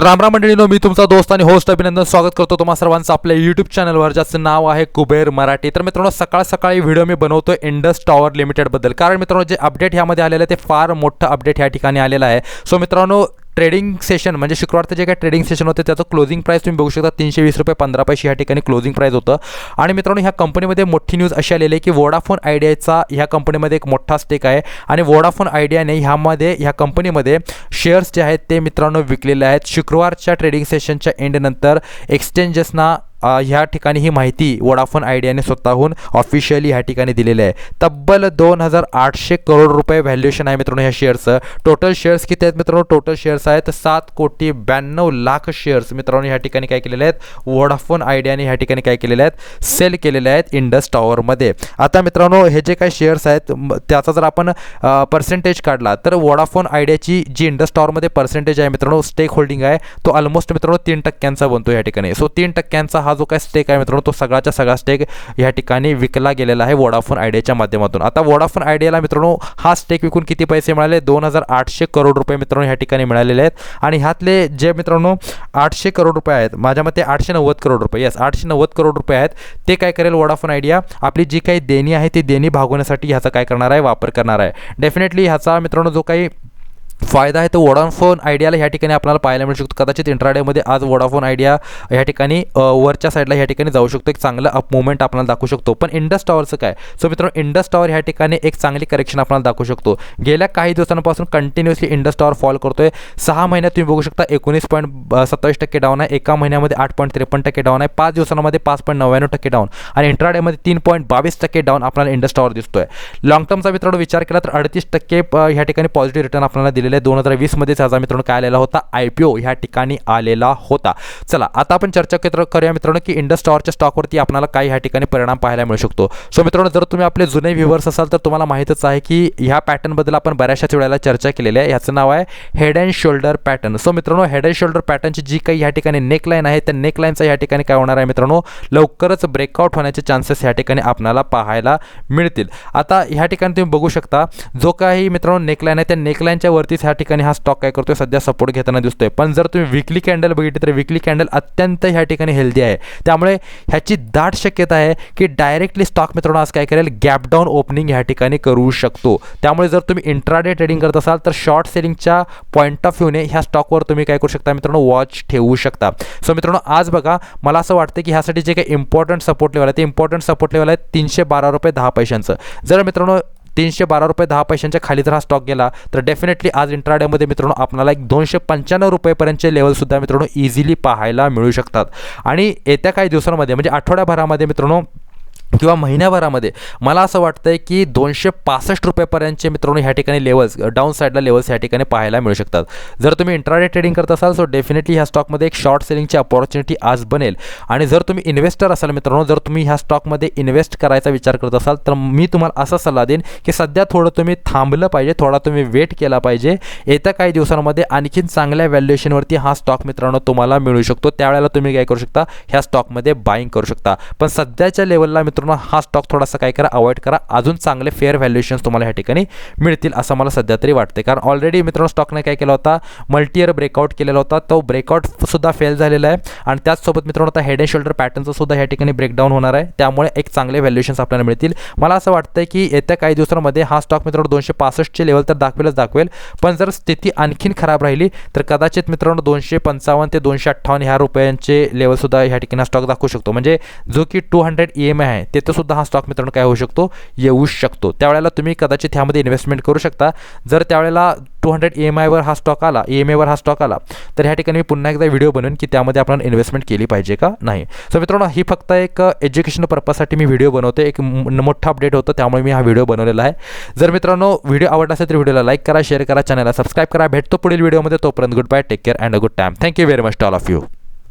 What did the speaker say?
तर रामराम मंडळीनो मी तुमचा दोस्त आणि होस्ट अभिनंदन. स्वागत करतो तुम्हा सर्वांचं आपल्या यूट्यूब चॅनलवर ज्याचं नाव आहे कुबेर मराठी. तर मित्रांनो सकाळ सकाळी व्हिडिओ मी बनवतो इंडस टॉवर लिमिटेडबद्दल. कारण मित्रांनो जे अपडेट ह्यामध्ये आलेलं आहे ते फार मोठं अपडेट ह्या ठिकाणी आलेलं आहे. सो मित्रांनो ट्रेडिंग सेशन म्हणजे शुक्रवारचं जे काही ट्रेडिंग सेशन होतं त्याचं क्लोजिंग प्राईस तुम्ही बघू शकता तीनशे वीस रुपये पंधरा पैसे ह्या ठिकाणी क्लोजिंग प्राईस होतं. आणि मित्रांनो ह्या कंपनीमध्ये मोठी न्यूज अशी आलेली आहे की वोडाफोन आयडियाचा ह्या कंपनीमध्ये एक मोठा स्टेक आहे. आणि वोडाफोन आयडियाने ह्यामध्ये ह्या कंपनीमध्ये शेअर्स जे आहेत ते मित्रांनो विकलेले आहेत. शुक्रवारच्या ट्रेडिंग सेशनच्या एंडनंतर एक्सचेंजेसना ह्या ठिकाणी ही माहिती वोडाफोन आयडियाने स्वतःहून ऑफिशियली ह्या ठिकाणी दिलेली आहे. तब्बल दोन हजार आठशे करोड रुपये व्हॅल्युएशन आहे मित्रांनो ह्या शेअर्सचं टोटल शेअर्स किती आहेत मित्रांनो? टोटल शेअर्स आहेत सात कोटी ब्याण्णव लाख शेअर्स मित्रांनो ह्या ठिकाणी काय केलेले आहेत? वोडाफोन आयडियाने ह्या ठिकाणी काय केलेले आहेत? सेल केलेले आहेत इंडस टॉवरमध्ये आता मित्रांनो हे जे काही शेअर्स आहेत त्याचा जर आपण पर्सेंटेज काढला तर वोडाफोन आयडियाची जी इंडस टॉवरमध्ये पर्सेंटेज आहे मित्रांनो स्टेक होल्डिंग आहे तो ऑलमोस्ट मित्रांनो तीन टक्क्यांचा बनतो या ठिकाणी. सो तीन टक्क्यांचा हा हा जो काय स्टेक आहे मित्रांनो तो सगळाच्या सगळा स्टेक या ठिकाणी विकला गेलेला आहे वोडाफोन आयडियाच्या माध्यमातून. आता वोडाफोन आयडियाला मित्रांनो हा स्टेक विकून किती पैसे मिळाले? दोन हजार आठशे करोड रुपये मित्रांनो ह्या ठिकाणी मिळालेले आहेत. आणि ह्यातले जे मित्रांनो आठशे करोड रुपये आहेत माझ्या मते आठशे नव्वद करोड रुपये. येस आठशे नव्वद करोड रुपये आहेत. ते काय करेल वोडाफोन आयडिया आपली जी काही देणी आहे ती देणी भागवण्यासाठी ह्याचा काय करणार आहे? वापर करणार आहे. डेफिनेटली ह्याचा मित्रांनो जो काही फायदा आहे तो वोडाफोन आयडियाला ह्या ठिकाणी आपल्याला पाहायला मिळू शकतो. कदाचित इंट्राडेमध्ये आज वोडाफोन आयडिया ह्या ठिकाणी वरच्या साईडला ह्या ठिकाणी जाऊ शकतो. एक चांगलं अप मुवमेंट आपल्याला दाखवू शकतो. पण इंडस टॉवरचं काय? सो मित्रांनो इंडस टॉवर ह्या ठिकाणी एक चांगली करेक्शन आपल्याला दाखवू शकतो. गेल्या काही दिवसांपासून कंटिन्युअसली इंडस टॉवर फॉल करतोय. सहा महिन्यात तुम्ही बघू शकता एकोणीस पॉईंट सत्तावीस टक्के डाऊन आहे. एका महिन्यामध्ये आठ पॉईंट त्रेपन्न टक्के डाऊन आहे. पाच दिवसांमध्ये पाच पॉईंट नव्याण्णव टक्के डाऊन आणि इंट्राडेमध्ये तीन पॉईंट बावीस टक्के डाऊन आपल्याला इंडस टॉवर दिसतोय. लॉंग टर्मचा मित्रांनो विचार केला तर अडतीस टक्के ह्या ठिकाणी पॉझिटिव्ह रिटर्न आपल्याला आलेलं आहे दोन हजार वीसमध्येच आज मित्रांनो काय आलेला होता? आय पी ओ ह्या ठिकाणी आलेला होता. चला आता आपण चर्चा केत्र करूया मित्रांनो की इंडस टॉवरच्या स्टॉकवरती आपल्याला काय ह्या ठिकाणी परिणाम पाहायला मिळू शकतो. सो मित्रांनो जर तुम्ही आपले जुने व्ह्युअर्स असाल तर तुम्हाला माहीतच आहे की ह्या पॅटर्नबद्दल आपण बऱ्याचशाच वेळेला चर्चा केलेली आहे. ह्याचं नाव आहे head and shoulder pattern so मित्रांनो हेड अँड शोल्डर पॅटर्नची जी काही ह्या ठिकाणी नेकलाईन आहे त्या नेकलाईनचा ह्या ठिकाणी काय होणार आहे मित्रांनो? लवकरच ब्रेकआउट होण्याचे चान्सेस ह्या ठिकाणी आपल्याला पाहायला मिळतील. आता ह्या ठिकाणी तुम्ही बघू शकता जो काही मित्रांनो नेकलाईन आहे त्या नेकलाईनच्या वरतीच ह्या ठिकाणी हा स्टॉक काय करतोय? सध्या सपोर्ट घेताना दिसतोय. पण जर तुम्ही विकली कॅन्डल बघितली तर विकली कॅन्डल अत्यंत ह्या ठिकाणी हेल्दी आहे. त्यामुळे ह्याची दाट शक्यता आहे की डायरेक्टली स्टॉक मित्रांनो आज काय करेल? गॅप डाऊन ओपनिंग ह्या ठिकाणी करू शकतो. त्यामुळे जर तुम्ही इंट्राडे ट्रेडिंग करत असाल तर शॉर्ट सेलिंगच्या पॉईंट ऑफ व्ह्यूने ह्या स्टॉकवर तुम्ही काय करू शकता मित्रांनो? वॉच ठेवू शकता. सो मित्रांनो आज बघा मला असं वाटतं की ह्यासाठी जे काही इम्पॉर्टंट सपोर्ट लेवल आहे ते इम्पॉर्टंट सपोर्ट लेवल आहे तीनशे बारा रुपये दहा पैशांचं. जर मित्रांनो तीनशे बारा रुपये दहा पैशांच्या खाली जर हा स्टॉक गेला. तर डेफिनेटली आज इंट्राडेमध्ये मित्रांनो आपल्याला एक दोनशे पंच्याण्णव रुपयेपर्यंतचे लेवलसुद्धा मित्रांनो इझिली पाहायला मिळू शकतात. आणि येत्या काही दिवसांमध्ये म्हणजे आठवड्याभरामध्ये मित्रांनो किंवा महिन्याभरामध्ये. मला असं वाटतं आहे की दोनशे पासष्ट रुपयेपर्यंतचे मित्रांनो ह्या ठिकाणी लेवल्स डाऊन साईडला लेवल्स ह्या ठिकाणी पाहायला मिळू शकतात. जर तुम्ही इंट्राडे ट्रेडिंग करत असाल सो डेफिनेटली ह्या स्टॉकमध्ये एक शॉर्ट सेलिंगची अपॉर्च्युनिटी आज बनेल. आणि जर तुम्ही इन्व्हेस्टर असाल मित्रांनो जर तुम्ही ह्या स्टॉकमध्ये इन्व्हेस्ट करायचा विचार करत असाल तर मी तुम्हाला असा सल्ला देईन की सध्या थोडं तुम्ही थांबलं पाहिजे थोडा तुम्ही वेट केला पाहिजे. येत्या काही दिवसांमध्ये आणखीन चांगल्या व्हॅल्युएशनवरती हा स्टॉक मित्रांनो तुम्हाला मिळू शकतो. त्यावेळेला तुम्ही काय करू शकता? ह्या स्टॉकमध्ये बाईंग करू शकता. पण सध्याच्या लेवलला मित्र मित्रांनो हा स्टॉक थोडासा काय करा अवॉइड करा. अजून चांगले फेअर व्हॅल्युएशन्स तुम्हाला ह्या ठिकाणी मिळतील असं मला सध्या तरी वाटते कारण ऑलरेडी मित्रांनो स्टॉकने काय केला होता? मल्टी इयर ब्रेकआउट केलेला होता. तो ब्रेकआउट सुद्धा फेल झालेला आहे. आणि त्याचसोबत मित्रांनो आता हेड अँड शोल्डर पॅटर्नचं सुद्धा ह्या ठिकाणी ब्रेकडाऊन होणार आहे. त्यामुळे एक चांगले व्हॅल्युएशन्स आपल्याला मिळतील. मला असं वाटतं की येत्या काही दिवसांमध्ये हा स्टॉक मित्रांनो दोनशे पासष्टचे लेवल तर दाखवेलच दाखवेल. पण जर स्थिती आणखीन खराब राहिली तर कदाचित मित्रांनो दोनशे पंचावन्न ते दोनशे अठ्ठावन्न ह्या रुपयांचे लेवलसुद्धा ह्या ठिकाणी स्टॉक दाखवू शकतो. म्हणजे जो की two hundred E M I आहे तिथं सुद्धा हा स्टॉक मित्रांनो काय होऊ शकतो? येऊ शकतो. त्यावेळेला तुम्ही कदाचित ह्यामध्ये इन्व्हेस्टमेंट करू शकता. जर त्यावेळेला टू हंड्रेड ई एम आयवर हा स्टॉक आला ई एम आयवर हा स्टॉक आला तर ह्या ठिकाणी मी पुन्हा एकदा व्हिडिओ बनवून की त्यामध्ये आपण इन्व्हेस्टमेंट केली पाहिजे का? नाही. सो मित्रांनो ही फक्त एक एज्युकेशन पर्पजसाठी मी व्हिडिओ बनवतो एक मोठा अपडेट होतं त्यामुळे मी हा व्हिडिओ बनवलेला आहे. जर मित्रांनो व्हिडिओ आवडला असेल तर व्हिडिओला लाईक करा शेअर करा चॅनलला सबस्क्राईब करा. भेटतो पुढील व्हिडिओमध्ये तोपर्यंत good bye take care and a good time thank you very much to all of you